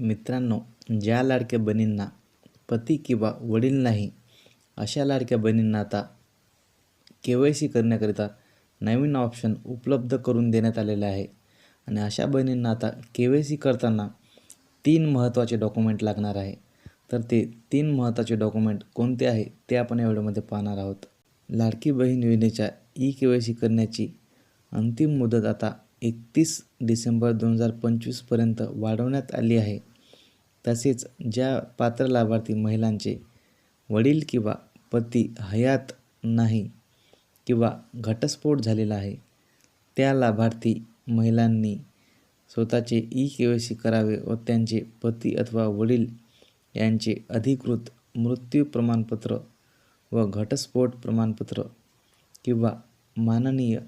मित्रांनो ज्या लाडक्या बहिणींना पती किंवा वडील नाही अशा लाडक्या बहिणींना आता के वाय सी करण्याकरिता नवीन ऑप्शन उपलब्ध करून देण्यात आलेले आहे. आणि अशा बहिणींना आता के वाय सी करताना तीन महत्त्वाचे डॉक्युमेंट लागणार आहे. तर ते तीन महत्त्वाचे डॉक्युमेंट कोणते आहे ते आपण या व्हिडिओमध्ये पाहणार आहोत. लाडकी बहीण योजनेच्या ई के वाय सी करण्याची अंतिम मुदत आता एकतीस डिसेंबर दोन हजार पंचवीसपर्यंत वाढवण्यात आली आहे. तसेच ज्या पात्र लाभार्थी महिलांचे वडील किंवा पती हयात नाही किंवा घटस्फोट झालेला आहे त्या लाभार्थी महिलांनी स्वतःचे ई के वाय सी करावे व त्यांचे पती अथवा वडील यांचे अधिकृत मृत्यू प्रमाणपत्र व घटस्फोट प्रमाणपत्र किंवा माननीय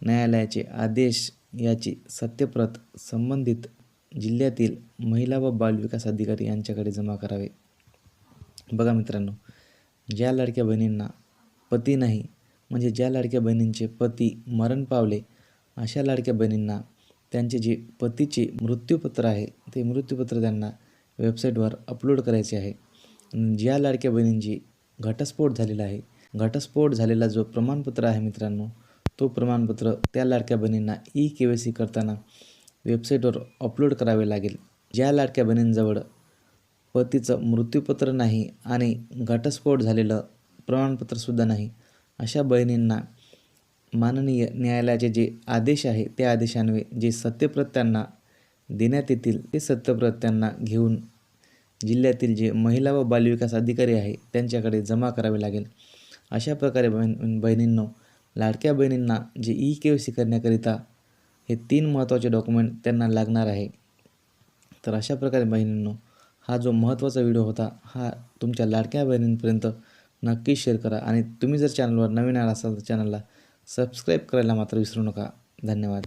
न्यायालयाचे आदेश याची सत्यप्रत संबंधित जिल्ह्यातील महिला व बालविकास अधिकारी यांच्याकडे जमा करावे. बघा मित्रांनो ज्या लाडक्या बहिणींना पती नाही म्हणजे ज्या लाडक्या बहिणींचे पती मरण पावले अशा लाडक्या बहिणींना त्यांचे जे पतीचे मृत्यूपत्र आहे ते मृत्यूपत्र त्यांना वेबसाईटवर अपलोड करायचे आहे. ज्या लाडक्या बहिणींची घटस्फोट झालेला आहे घटस्फोट झालेला जो प्रमाणपत्र आहे मित्रांनो तो प्रमाणपत्र त्या लाडक्या बहिणींना ई के वाय सी करताना वेबसाईटवर अपलोड करावे लागेल. ज्या लाडक्या बहिणींजवळ पतीचं मृत्यूपत्र नाही आणि घटस्फोट झालेलं प्रमाणपत्रसुद्धा नाही अशा बहिणींना माननीय न्यायालयाचे जे आदेश आहे त्या आदेशान्वये जे सत्यप्रत त्यांना देण्यात येतील ते सत्यप्रत त्यांना घेऊन जिल्ह्यातील जे महिला व बालविकास अधिकारी आहे त्यांच्याकडे जमा करावे लागेल. अशा प्रकारे बहिण बहिणींनो लाडक्या बहिणींना जे ई के वाय सी करण्याकरिता हे तीन महत्त्वाचे डॉक्युमेंट त्यांना लागणार आहे. तर अशा प्रकारे बहिणींनो हा जो महत्त्वाचा व्हिडिओ होता हा तुमच्या लाडक्या बहिणींपर्यंत नक्की शेअर करा. आणि तुम्ही जर चॅनलवर नवीन आला असाल तर चॅनलला सबस्क्राईब करायला मात्र विसरू नका. धन्यवाद.